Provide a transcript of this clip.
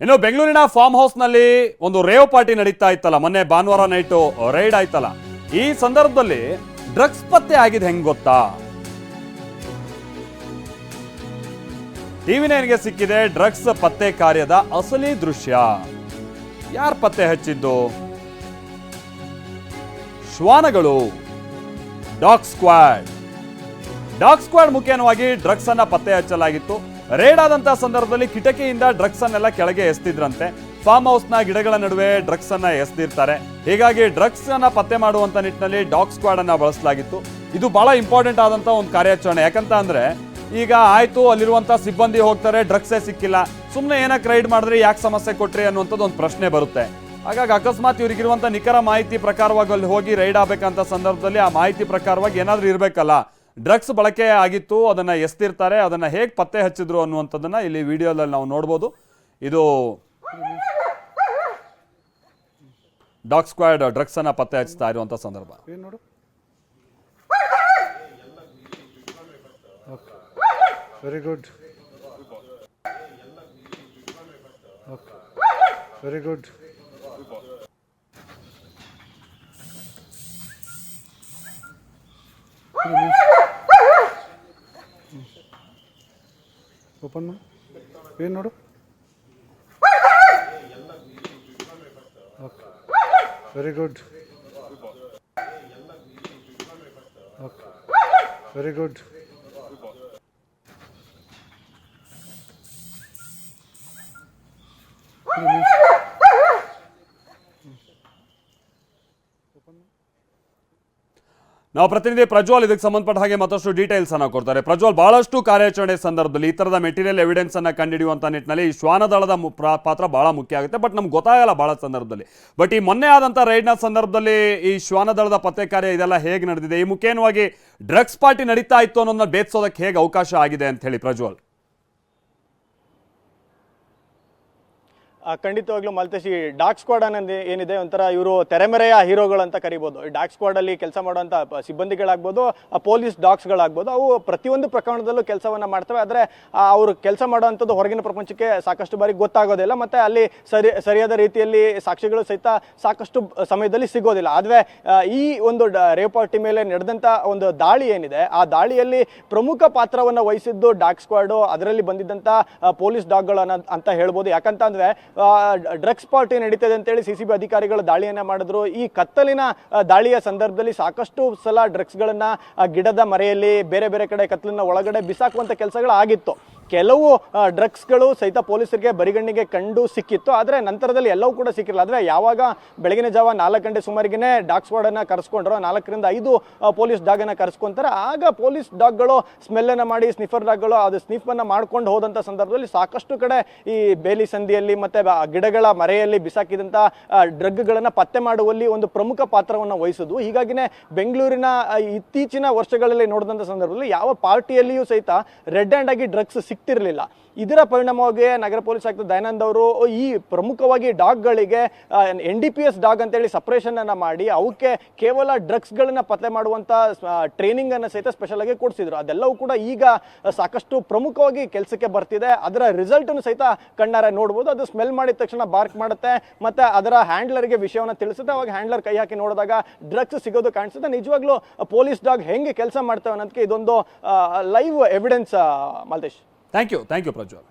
ಇನ್ನು ಬೆಂಗಳೂರಿನ ಫಾರ್ಮ್ ಹೌಸ್ನಲ್ಲಿ ಒಂದು ರೇವ್ ಪಾರ್ಟಿ ನಡೀತಾ ಇತ್ತಲ್ಲ. ಮೊನ್ನೆ ಭಾನುವಾರ ನೈಟು ರೈಡ್ ಆಯ್ತಲ್ಲ. ಈ ಸಂದರ್ಭದಲ್ಲಿ ಡ್ರಗ್ಸ್ ಪತ್ತೆ ಆಗಿದೆ ಹೆಂಗ್ ಗೊತ್ತಾ? ಟಿವಿ ನೈನ್ಗೆ ಸಿಕ್ಕಿದೆ ಡ್ರಗ್ಸ್ ಪತ್ತೆ ಕಾರ್ಯದ ಅಸಲಿ ದೃಶ್ಯ. ಯಾರ್ ಪತ್ತೆ ಹಚ್ಚಿದ್ದು? ಶ್ವಾನಗಳು. ಡಾಗ್ ಸ್ಕ್ವಾಡ್ ಡಾಗ್ ಸ್ಕ್ವಾಡ್ ಮುಖೇನವಾಗಿ ಡ್ರಗ್ಸ್ ಅನ್ನ ಪತ್ತೆ ಹಚ್ಚಲಾಗಿತ್ತು. ರೇಡ್ ಆದಂತಹ ಸಂದರ್ಭದಲ್ಲಿ ಕಿಟಕಿಯಿಂದ ಡ್ರಗ್ಸ್ ಅನ್ನೆಲ್ಲ ಕೆಳಗೆ ಎಸ್ತಿದ್ರಂತೆ. ಫಾರ್ಮ್ ಹೌಸ್ನ ಗಿಡಗಳ ನಡುವೆ ಡ್ರಗ್ಸ್ ಅನ್ನ ಎಸ್ದಿರ್ತಾರೆ. ಹೀಗಾಗಿ ಡ್ರಗ್ಸ್ ಅನ್ನ ಪತ್ತೆ ಮಾಡುವಂತ ನಿಟ್ಟಿನಲ್ಲಿ ಡಾಗ್ ಸ್ಕ್ವಾಡ್ ಅನ್ನ ಬಳಸಲಾಗಿತ್ತು. ಇದು ಬಹಳ ಇಂಪಾರ್ಟೆಂಟ್ ಆದಂತ ಒಂದು ಕಾರ್ಯಾಚರಣೆ. ಯಾಕಂತ ಅಂದ್ರೆ, ಈಗ ಆಯ್ತು, ಅಲ್ಲಿರುವಂತ ಸಿಬ್ಬಂದಿ ಹೋಗ್ತಾರೆ, ಡ್ರಗ್ಸೇ ಸಿಕ್ಕಿಲ್ಲ. ಸುಮ್ಮನೆ ಏನಕ್ಕೆ ರೈಡ್ ಮಾಡಿದ್ರೆ, ಯಾಕೆ ಸಮಸ್ಯೆ ಕೊಟ್ರಿ ಅನ್ನುವಂಥದ್ದು ಒಂದು ಪ್ರಶ್ನೆ ಬರುತ್ತೆ. ಹಾಗಾಗಿ ಅಕಸ್ಮಾತ್ ಇವರಿಗಿರುವಂತಹ ನಿಖರ ಮಾಹಿತಿ ಪ್ರಕಾರವಾಗಿ ಅಲ್ಲಿ ಹೋಗಿ ರೈಡ್ ಆಗಬೇಕಂತ ಸಂದರ್ಭದಲ್ಲಿ ಆ ಮಾಹಿತಿ ಪ್ರಕಾರವಾಗಿ ಏನಾದರೂ ಇರಬೇಕಲ್ಲ. ಡ್ರಗ್ಸ್ ಬಳಕೆ ಆಗಿತ್ತು, ಅದನ್ನು ಎಸ್ತಿರ್ತಾರೆ, ಅದನ್ನು ಹೇಗೆ ಪತ್ತೆ ಹಚ್ಚಿದ್ರು ಅನ್ನುವಂಥದ್ದನ್ನು ಇಲ್ಲಿ ವಿಡಿಯೋದಲ್ಲಿ ನಾವು ನೋಡ್ಬೋದು. ಇದು ಡಾಗ್ ಸ್ಕ್ವಾಡ್ ಡ್ರಗ್ಸ್ ಅನ್ನ ಪತ್ತೆ ಹಚ್ತಾ ಇರುವಂಥ ಸಂದರ್ಭ. Very good very good open ಏನು ನೋಡು? Okay. Very good okay. Very good ನಾವು ಪ್ರತಿನಿಧಿ ಪ್ರಜ್ವಲ್ ಇದಕ್ಕೆ ಸಂಬಂಧಪಟ್ಟ ಹಾಗೆ ಮತ್ತಷ್ಟು ಡೀಟೇಲ್ಸ್ ಅನ್ನ ಕೊಡ್ತಾರೆ. ಪ್ರಜ್ವಲ್, ಬಹಳಷ್ಟು ಕಾರ್ಯಾಚರಣೆ ಸಂದರ್ಭದಲ್ಲಿ ಈ ತರದ ಮೆಟೀರಿಯಲ್ ಎವಿಡೆನ್ಸ್ ಅನ್ನ ಕಂಡುಹಿಡಿಯುವಂತ ನಿಟ್ಟಿನಲ್ಲಿ ಈ ಶ್ವಾನದಳದ ಪಾತ್ರ ಬಹಳ ಮುಖ್ಯ ಆಗುತ್ತೆ. ಬಟ್ ನಮ್ಗೆ ಗೊತ್ತಾಗಲ್ಲ ಬಹಳ ಸಂದರ್ಭದಲ್ಲಿ. ಬಟ್ ಈ ಮೊನ್ನೆ ಆದಂತ ರೈಡ್ನ ಸಂದರ್ಭದಲ್ಲಿ ಈ ಶ್ವಾನದಳದ ಪತ್ತೆ ಕಾರ್ಯ ಇದೆಲ್ಲ ಹೇಗೆ ನಡೆದಿದೆ? ಈ ಮುಖ್ಯವಾಗಿ ಡ್ರಗ್ಸ್ ಪಾರ್ಟಿ ನಡೀತಾ ಇತ್ತು ಅನ್ನೋದನ್ನ ಬೇತ್ಸೋದಕ್ಕೆ ಹೇಗೆ ಅವಕಾಶ ಆಗಿದೆ ಅಂತ ಹೇಳಿ ಪ್ರಜ್ವಲ್. ಖಂಡಿತವಾಗ್ಲೂ ಮಲ್ತೇಶ್ ಡಾಕ್ ಸ್ಕ್ವಾಡ್ ಅನ್ನೋದು ಏನಿದೆ ಒಂಥರ ಇವರು ತೆರೆಮೆರೆಯ ಹೀರೋಗಳು ಅಂತ ಕರಿಬೋದು. ಈ ಡಾಕ್ ಸ್ಕ್ವಾಡ್ ಅಲ್ಲಿ ಕೆಲಸ ಮಾಡುವಂತ ಸಿಬ್ಬಂದಿಗಳಾಗ್ಬೋದು ಪೊಲೀಸ್ ಡಾಗ್ಸ್ಗಳಾಗ್ಬೋದು ಅವು ಪ್ರತಿಯೊಂದು ಪ್ರಕರಣದಲ್ಲೂ ಕೆಲಸವನ್ನ ಮಾಡ್ತವೆ. ಆದರೆ ಅವರು ಕೆಲಸ ಮಾಡುವಂಥದ್ದು ಹೊರಗಿನ ಪ್ರಪಂಚಕ್ಕೆ ಸಾಕಷ್ಟು ಬಾರಿ ಗೊತ್ತಾಗೋದಿಲ್ಲ ಮತ್ತೆ ಅಲ್ಲಿ ಸರಿ ಸರಿಯಾದ ರೀತಿಯಲ್ಲಿ ಸಾಕ್ಷಿಗಳು ಸಹಿತ ಸಾಕಷ್ಟು ಸಮಯದಲ್ಲಿ ಸಿಗೋದಿಲ್ಲ. ಆದರೆ ಈ ಒಂದು ರೇಪಾರ್ಟಿ ಮೇಲೆ ನಡೆದಂಥ ಒಂದು ದಾಳಿ ಏನಿದೆ ಆ ದಾಳಿಯಲ್ಲಿ ಪ್ರಮುಖ ಪಾತ್ರವನ್ನು ವಹಿಸಿದ್ದು ಡಾಕ್ ಸ್ಕ್ವಾಡು ಅದರಲ್ಲಿ ಬಂದಿದ್ದಂತ ಆ, ಪೊಲೀಸ್ ಡಾಗ್ಗಳು ಗಳು ಅಂತ ಹೇಳ್ಬೋದು. ಯಾಕಂತ ಅಂದ್ರೆ ಡ್ರಗ್ಸ್ ಪಾರ್ಟಿ ನಡೀತದೆ ಅಂತೇಳಿ ಸಿ ಸಿ ಬಿ ಅಧಿಕಾರಿಗಳು ದಾಳಿಯನ್ನು ಮಾಡಿದ್ರು. ಈ ಕತ್ತಲಿನ ದಾಳಿಯ ಸಂದರ್ಭದಲ್ಲಿ ಸಾಕಷ್ಟು ಸಲ ಡ್ರಗ್ಸ್ಗಳನ್ನು ಗಿಡದ ಮರೆಯಲ್ಲಿ ಬೇರೆ ಬೇರೆ ಕಡೆ ಕತ್ತಲಿನ ಒಳಗಡೆ ಬಿಸಾಕುವಂಥ ಕೆಲಸಗಳು ಆಗಿತ್ತು ಕೆಲವು ಡ್ರಗ್ಸ್ಗಳು ಸಹಿತ ಪೊಲೀಸರಿಗೆ ಬರಿಗಣ್ಣಿಗೆ ಕಂಡು ಸಿಕ್ಕಿತ್ತು. ಆದರೆ ನಂತರದಲ್ಲಿ ಎಲ್ಲವೂ ಕೂಡ ಸಿಕ್ಕಿರಲಿಲ್ಲ. ಆದರೆ ಯಾವಾಗ ಬೆಳಗಿನ ಜಾವ ನಾಲ್ಕು ಗಂಟೆ ಸುಮಾರಿಗೆ ಡಾಗ್ ಸ್ಕ್ವಾಡನ್ನು ಕರೆಸ್ಕೊಂಡ್ರು, ನಾಲ್ಕರಿಂದ ಐದು ಪೊಲೀಸ್ ಡಾಗನ್ನು ಕರೆಸ್ಕೊಂತಾರೆ. ಆಗ ಪೊಲೀಸ್ ಡಾಗ್ಗಳು ಸ್ಮೆಲ್ಲನ್ನು ಮಾಡಿ ಸ್ನಿಫರ್ ಡಾಗ್ಗಳು ಅದು ಸ್ನಿಫನ್ನು ಮಾಡ್ಕೊಂಡು ಹೋದಂಥ ಸಂದರ್ಭದಲ್ಲಿ ಸಾಕಷ್ಟು ಕಡೆ ಈ ಬೇಲಿ ಸಂದಿಯಲ್ಲಿ ಮತ್ತೆ ಗಿಡಗಳ ಮರೆಯಲ್ಲಿ ಬಿಸಾಕಿದಂಥ ಡ್ರಗ್ಗಳನ್ನು ಪತ್ತೆ ಮಾಡುವಲ್ಲಿ ಒಂದು ಪ್ರಮುಖ ಪಾತ್ರವನ್ನು ವಹಿಸಿದ್ವು. ಹೀಗಾಗಿನೇ ಬೆಂಗಳೂರಿನ ಇತ್ತೀಚಿನ ವರ್ಷಗಳಲ್ಲಿ ನೋಡಿದಂಥ ಸಂದರ್ಭದಲ್ಲಿ ಯಾವ ಪಾರ್ಟಿಯಲ್ಲಿಯೂ ಸಹಿತ ರೆಡ್ ಹ್ಯಾಂಡ್ ಆಗಿ ಡ್ರಗ್ಸ್ ಸಿಕ್ತಿರಲಿಲ್ಲ ಇದರ ಪರಿಣಾಮವಾಗಿ ನಗರ ಪೊಲೀಸ್ ಆಯುಕ್ತ ದಯಾನಂದ್ ಅವರು ಈ ಪ್ರಮುಖವಾಗಿ ಡಾಗ್ಗಳಿಗೆ N D P S dog ಅಂತೇಳಿ ಸಪ್ರೇಷನನ್ನು ಮಾಡಿ ಅವಕ್ಕೆ ಕೇವಲ ಡ್ರಗ್ಸ್ಗಳನ್ನ ಪತ್ತೆ ಮಾಡುವಂತ ಟ್ರೈನಿಂಗ್ ಅನ್ನ ಸಹಿತ ಸ್ಪೆಷಲ್ ಆಗಿ ಕೊಡಿಸಿದ್ರು. ಅದೆಲ್ಲವೂ ಕೂಡ ಈಗ ಸಾಕಷ್ಟು ಪ್ರಮುಖವಾಗಿ ಕೆಲಸಕ್ಕೆ ಬರ್ತಿದೆ. ಅದರ ರಿಸಲ್ಟನ್ನು ಸಹಿತ ಕಣ್ಣಾರೆ ನೋಡ್ಬೋದು. ಅದು ಸ್ಮೆಲ್ ಮಾಡಿದ ತಕ್ಷಣ ಬಾರ್ಕ್ ಮಾಡುತ್ತೆ. ಮತ್ತೆ ಅದರ ಹ್ಯಾಂಡ್ಲರ್ಗೆ ವಿಷಯವನ್ನು ತಿಳಿಸುತ್ತೆ. ಅವಾಗ ಹ್ಯಾಂಡ್ಲರ್ ಕೈ ಹಾಕಿ ನೋಡಿದಾಗ ಡ್ರಗ್ಸ್ ಸಿಗೋದು ಕಾಣಿಸುತ್ತೆ. ನಿಜವಾಗ್ಲೂ ಪೊಲೀಸ್ ಡಾಗ್ ಹೆಂಗೆ ಕೆಲಸ ಮಾಡ್ತವೆ ಅನ್ನೋದಕ್ಕೆ ಇದೊಂದು live evidence Malthesh. Thank you thank you Prajwal